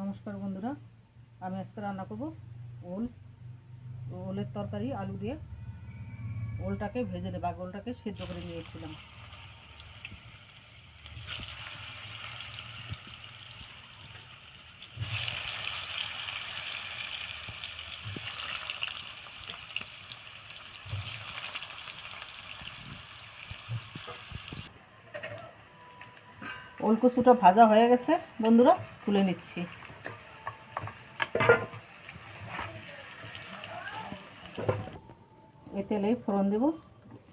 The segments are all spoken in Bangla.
নমস্কার বন্ধুরা, আমি আজকে রান্না করব ওল। ওলের তরকারি, আলু দিয়ে ওলটাকে ভেজে নেব। আগে ওলটাকে সেদ্ধ করে নিয়েছিলাম। ওল কচুটা ভাজা হয়ে গেছে। বন্ধুরা, তুলে নিচ্ছি। এই তেলেই ফোড়ন দেব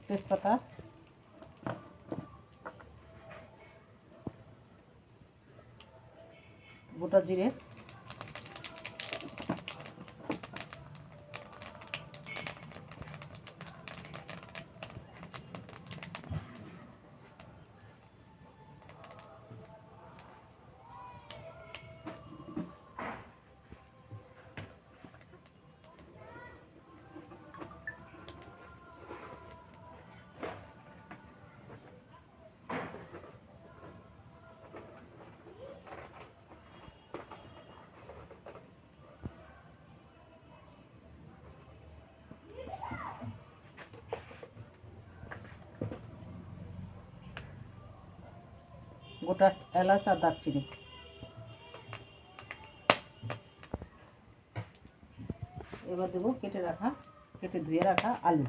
তেজপাতা। গোটা জিরে। গোটা এলাচ আর দারচিনি। এবার দেবো কেটে রাখা, কেটে ধুয়ে রাখা আলু।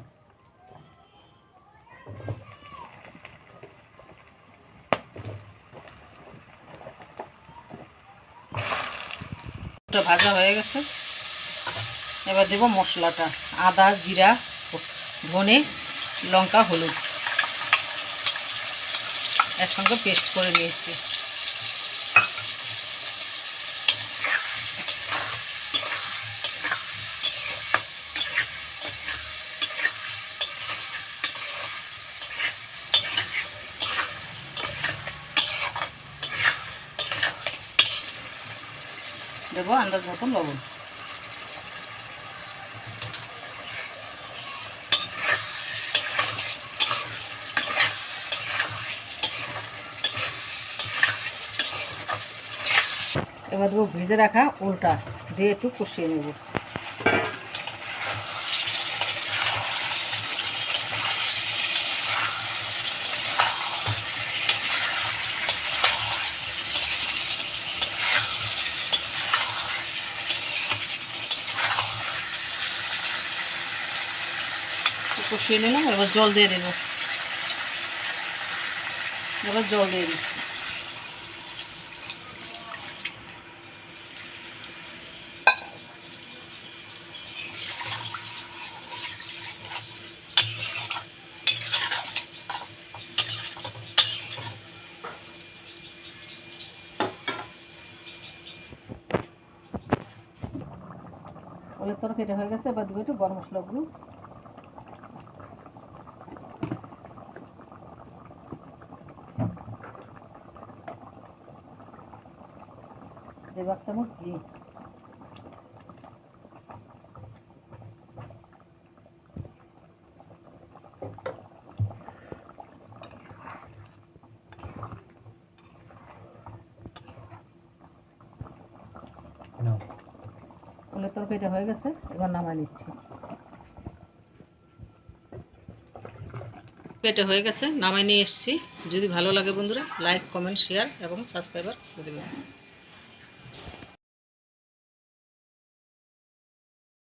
ভাজা হয়ে গেছে। এবার দেবো মশলাটা, আদা, জিরা, ধনে, লঙ্কা, হলুদ। একসঙ্গে পেস্ট করে নিয়েছি। দেবো আন্দাজ মতন লবণ। এবার দেবো ভেজে রাখা ওলটা দিয়ে একটু কষিয়ে নেব। কষিয়ে নিলাম, এবার জল দিয়ে দেবো। এবার জল দিয়ে দিচ্ছি। ওলের তরকারিটা হয়ে গেছে এবার দেবো একটু গরম মশলাগুলো দেবো এক চামচ ঘি। তরকারিটা হয়ে গেছে, এবার নামাই নিচ্ছি। এটা হয়ে গেছে নামাই নিয়ে এসেছি। যদি ভালো লাগে বন্ধুরা লাইক কমেন্ট শেয়ার এবং সাবস্ক্রাইবার করে দেবেন।